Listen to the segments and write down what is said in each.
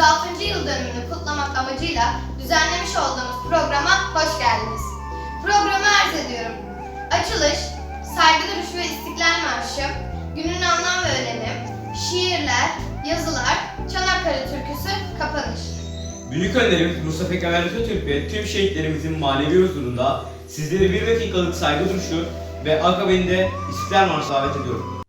106. yıl dönümünü kutlamak amacıyla düzenlemiş olduğumuz programa hoş geldiniz. Programı arz ediyorum. Açılış, saygı duruşu ve istiklal marşı, günün anlam ve önemi, şiirler, yazılar, Çanakkale türküsü, kapanış. Büyük önderimiz Mustafa Kemal Atatürk ve tüm şehitlerimizin manevi huzurunda sizleri bir dakikalık saygı duruşu ve akabinde İstiklal Marşı davet ediyorum.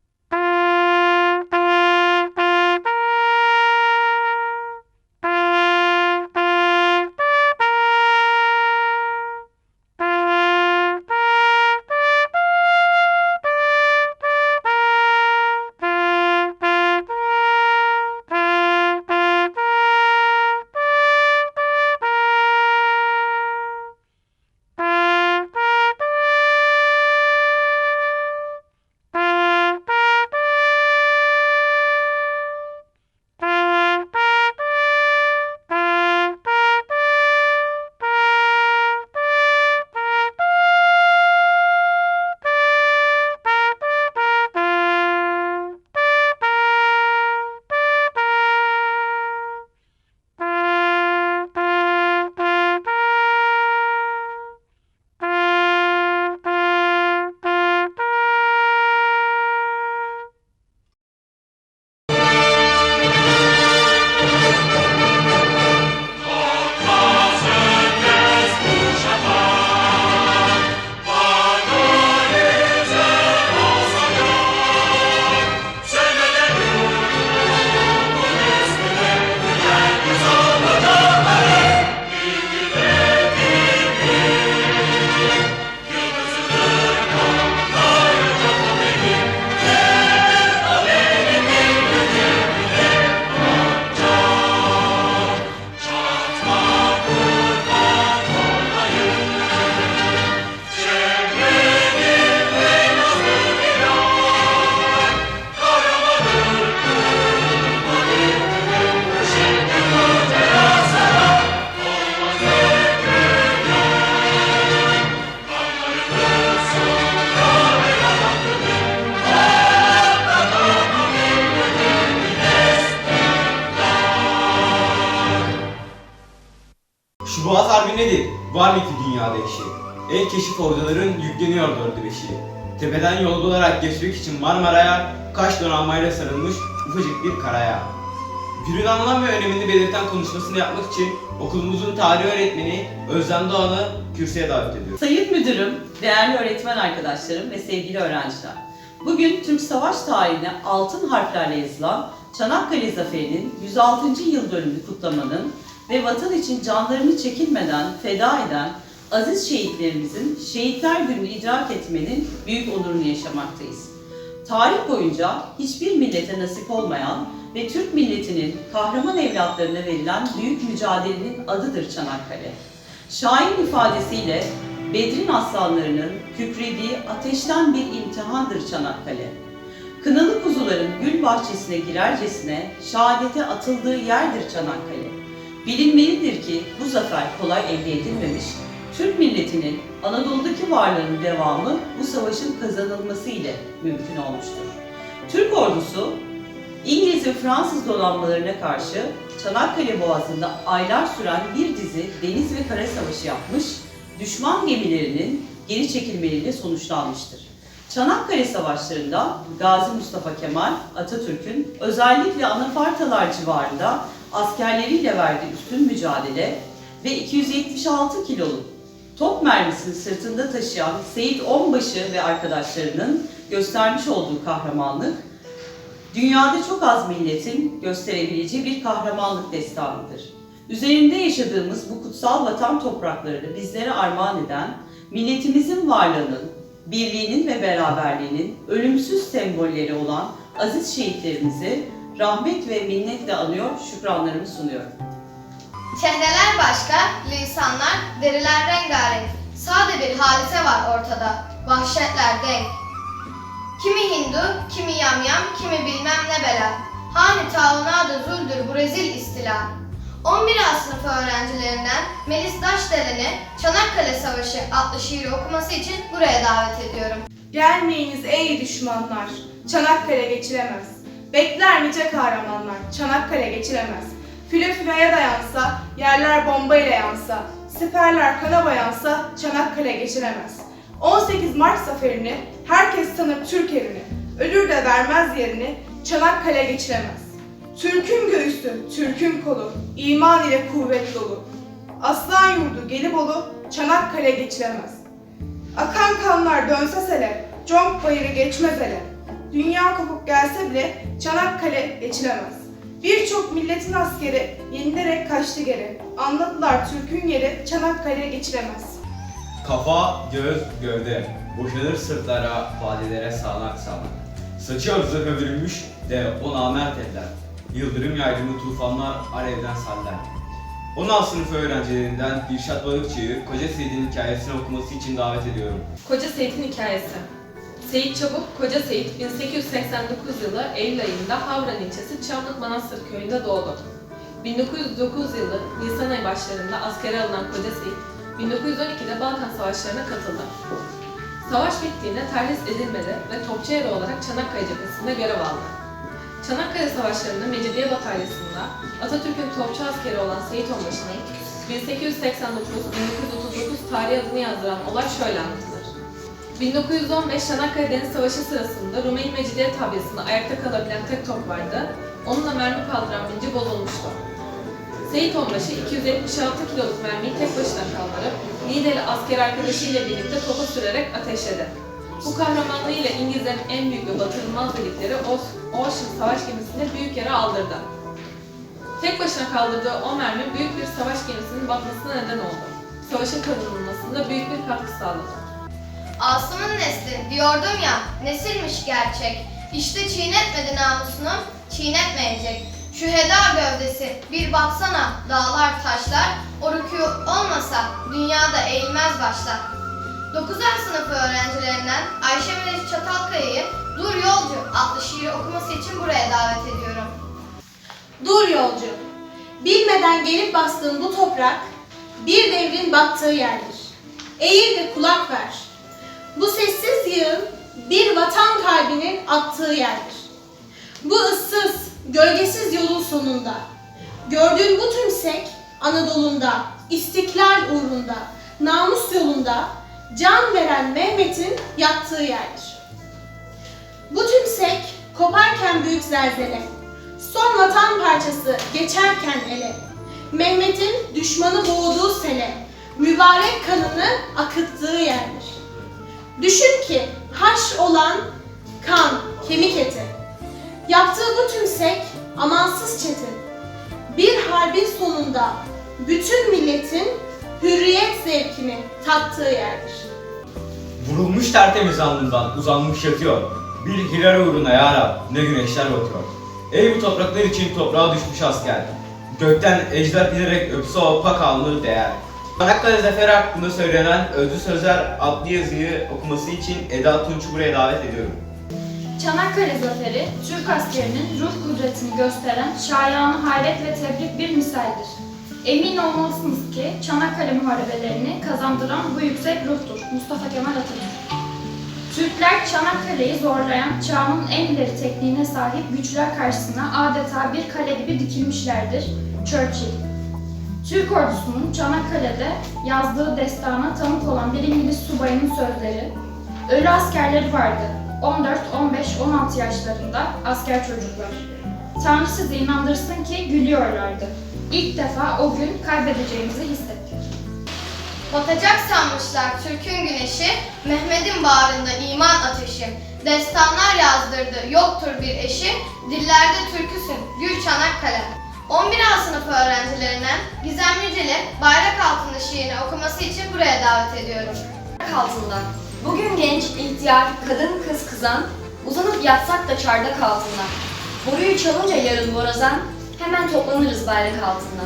Şu Boğaz Harbi nedir? Var mı ki dünyada eşi? El keşif orduların yükleniyor dördü beşi. Tepeden yolda olarak geçmek için Marmara'ya kaç donanmayla sarılmış ufacık bir karaya. Günün anlam ve önemini belirten konuşmasını yapmak için okulumuzun tarih öğretmeni Özlem Doğan'ı kürsüye davet ediyorum. Sayın Müdürüm, değerli öğretmen arkadaşlarım ve sevgili öğrenciler. Bugün Türk Savaş tarihine altın harflerle yazılan Çanakkale Zaferi'nin 106. yıl dönümünü kutlamanın ve vatan için canlarını çekinmeden feda eden aziz şehitlerimizin Şehitler Günü'nü idrak etmenin büyük onurunu yaşamaktayız. Tarih boyunca hiçbir millete nasip olmayan ve Türk milletinin kahraman evlatlarına verilen büyük mücadelenin adıdır Çanakkale. Şahin ifadesiyle Bedrin aslanlarının kükrediği ateşten bir imtihandır Çanakkale. Kınalı kuzuların gül bahçesine girercesine şehadete atıldığı yerdir Çanakkale. Bilinmelidir ki bu zafer kolay elde edilmemiş, Türk milletinin Anadolu'daki varlığının devamı bu savaşın kazanılması ile mümkün olmuştur. Türk ordusu İngiliz ve Fransız donanmalarına karşı Çanakkale Boğazı'nda aylar süren bir dizi deniz ve kara savaşı yapmış, düşman gemilerinin geri çekilmeleriyle sonuçlanmıştır. Çanakkale Savaşları'nda Gazi Mustafa Kemal Atatürk'ün özellikle Anafartalar civarında askerleriyle verdiği üstün mücadele ve 276 kiloluk top mermisini sırtında taşıyan Seyit Onbaşı ve arkadaşlarının göstermiş olduğu kahramanlık Dünyada çok az milletin gösterebileceği bir kahramanlık destanıdır. Üzerinde yaşadığımız bu kutsal vatan topraklarını bizlere armağan eden, milletimizin varlığının, birliğinin ve beraberliğinin ölümsüz sembolleri olan aziz şehitlerimizi rahmet ve minnetle anıyor, şükranlarımı sunuyorum. Çehreler başka, lisanlar, deriler rengarenk. Sade bir hadise var ortada, vahşetler denk. Kimi Hindu, kimi yamyam, kimi bilmem ne bela. Hani taunada zuldür bu rezil istila. 11 A sınıfı öğrencilerinden Melis Daşdelen'i Çanakkale Savaşı adlı şiiri okuması için buraya davet ediyorum. Gelmeyiniz ey düşmanlar, Çanakkale geçilemez. Bekler nice kahramanlar, Çanakkale geçilemez. Füle fülaya dayansa, yerler bombayla yansa, siperler kana bayansa Çanakkale geçilemez. 18 Mart zaferini herkes tanır Türk erini, ölür de vermez yerini Çanakkale geçilemez. Türk'ün göğüsü, Türk'ün kolu, iman ile kuvvet dolu. Aslan yurdu Gelibolu, Çanakkale geçilemez. Akan kanlar dönse sele, conk bayırı geçmez ele. Dünya kopup gelse bile Çanakkale geçilemez. Birçok milletin askeri yenilerek kaçtı geri. Anladılar Türk'ün yeri Çanakkale geçilemez. Kafa, göz, gövde. Boşanır sırtlara, vadelere sağanak sağanak. Saçıyor zırhı bürünmüş de o namert eller. Yıldırım yaydımı tufanlar alevden saller. 16 sınıf öğrencilerinden Dilşat Balıkçı'yı Koca Seyit'in hikayesini okuması için davet ediyorum. Koca Seyit'in hikayesi. Seyit Çabuk, Koca Seyit 1889 yılı Eylül ayında Havran ilçesi Çamlık Manastır köyünde doğdu. 1909 yılı Nisan ayı başlarında askere alınan Koca Seyit, 1912'de Balkan Savaşları'na katıldı. Savaş bittiğinde terhis edilmedi ve topçu eri olarak Çanakkale cephesinde görev aldı. Çanakkale Savaşları'nda Mecidiye Bataryası'nda Atatürk'ün topçu askeri olan Seyit Onbaşı'nın 1889-1939 tarihi adını yazdıran olay şöyle anlatılır. 1915 Çanakkale Deniz Savaşı sırasında Rumeli Mecidiye tabyasında ayakta kalabilen tek top vardı. Onunla mermi kaldıran vinci bozulmuştu. Seyit Onbaşı 276 kiloluk mermiyi tek başına kaldırıp lideri asker arkadaşıyla birlikte topa sürerek ateşledi. Bu kahramanlığıyla İngilizlerin en büyük ve batırılmaz dedikleri Ocean savaş gemisine büyük yara aldırdı. Tek başına kaldırdığı o mermi büyük bir savaş gemisinin batmasına neden oldu. Savaşın kazanılmasında büyük bir katkı sağladı. Asım'ın nesli diyordum ya nesilmiş gerçek. İşte çiğnetmedi namusunu çiğnetmeyecek. Şu heda gövdesi bir baksana dağlar taşlar. O rükû olmasa dünyada eğilmez başlar. 9. sınıf öğrencilerinden Ayşe Melis Çatalkaya'yı Dur Yolcu adlı şiiri okuması için buraya davet ediyorum. Dur yolcu, bilmeden gelip bastığın bu toprak, bir devrin battığı yerdir. Eğil de kulak ver. Bu sessiz yığın, bir vatan kalbinin attığı yerdir. Bu ıssız, gölgesiz yolun sonunda, gördüğün bu tümsek, Anadolu'nda, istiklal uğrunda, namus yolunda, can veren Mehmet'in yattığı yerdir. Bu tümsek, koparken büyük zelzele, Son vatan parçası geçerken ele, Mehmet'in düşmanı boğduğu sele, mübarek kanını akıttığı yerdir. Düşün ki haş olan kan, kemik eti. Yaptığı bu tümsek amansız çetin. Bir harbin sonunda bütün milletin hürriyet zevkini tattığı yerdir. Vurulmuş tertemiz alnından uzanmış yatıyor. Bir hilal uğruna ya Rab, ne güneşler batıyor. Ey bu topraklar için toprağa düşmüş asker. Gökten ejder bilerek öpse o pak alnı değer. Çanakkale Zaferi hakkında söylenen Özlü Sözler adlı yazıyı okuması için Eda Tunç'u buraya davet ediyorum. Çanakkale Zaferi, Türk askerinin ruh kudretini gösteren şayanı hayret ve tebrik bir misaldir. Emin olmalısınız ki Çanakkale muharebelerini kazandıran bu yüksek ruhtur Mustafa Kemal Atatürk. Türkler Çanakkale'yi zorlayan çağının en ileri tekniğine sahip güçler karşısına adeta bir kale gibi dikilmişlerdir. Churchill. Türk ordusunun Çanakkale'de yazdığı destana tanık olan bir İngiliz subayının sözleri, ölü askerleri vardı, 14, 15, 16 yaşlarında asker çocuklar. Tanrı sizi inandırsın ki gülüyorlardı. İlk defa o gün kaybedeceğimizi hissettik. Batacak sanmışlar Türk'ün güneşi, Mehmet'in bağrında iman ateşi. Destanlar yazdırdı, yoktur bir eşi, dillerde türküsün, gül çanak kalem. 11A sınıfı öğrencilerinden Gizem Yücel'i Bayrak Altında şiirini okuması için buraya davet ediyorum. Bayrak Altında Bugün genç, ihtiyar, kadın, kız, kızan, uzanıp yatsak da çardak altında. Boruyu çalınca yarın borazan, hemen toplanırız bayrak altında.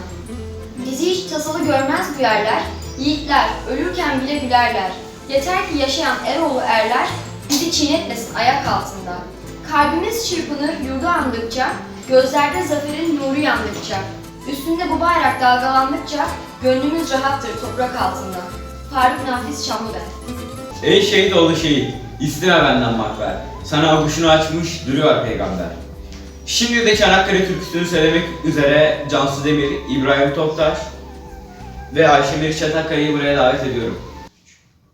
Bizi hiç tasalı görmez bu yerler, yiğitler ölürken bile gülerler. Yeter ki yaşayan Eroğlu erler, bizi çiğnetmesin ayak altında. Kalbimiz çırpınır yurdu andıkça, Gözlerde zaferin nuru yandıkça, üstünde bu bayrak dalgalandıkça gönlümüz rahattır toprak altında. Faruk Nafiz Şamlıbel Ey şehit oğlu şehit, istira benden makber. Sana aguşunu açmış duruyor peygamber. Şimdi de Çanakkale türküsünü söylemek üzere Cansu Demir, İbrahim Toptaş ve Ayşemir Çanakkale'yi buraya davet ediyorum.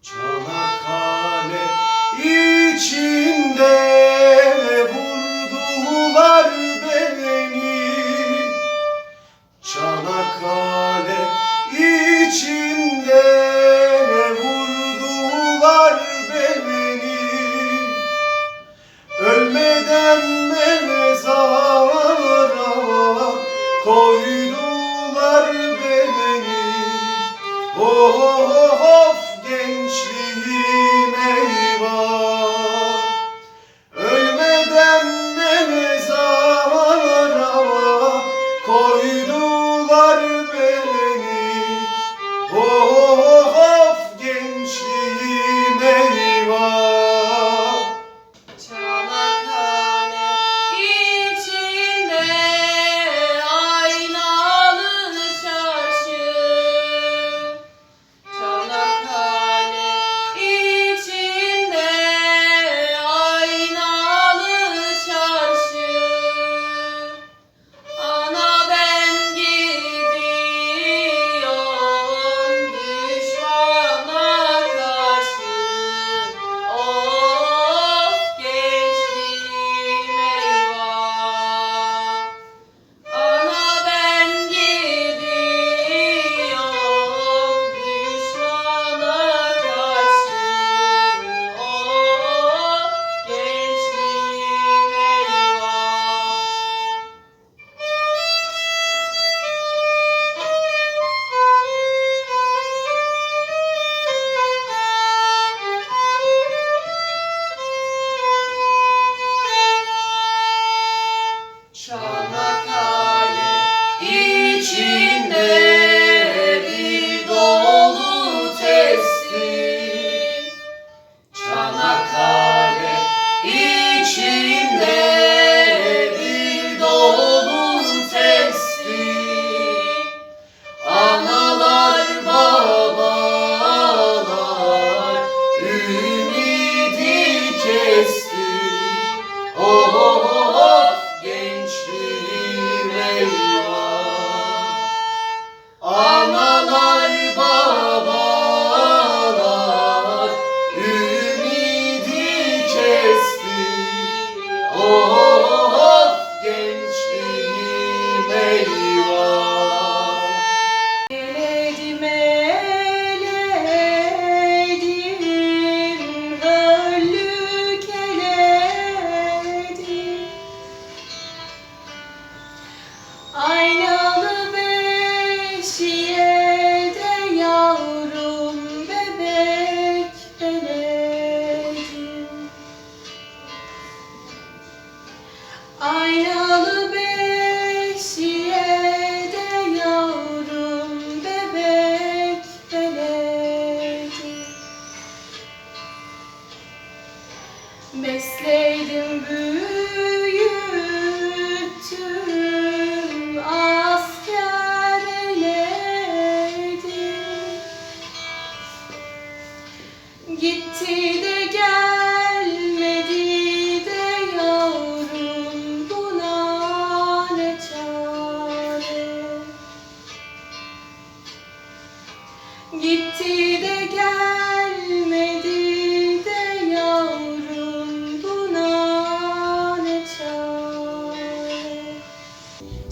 Çanakkale içinde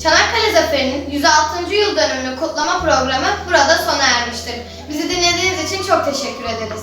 Çanakkale Zaferi'nin 106. yıl dönümünü kutlama programı burada sona ermiştir. Bizi dinlediğiniz için çok teşekkür ederiz.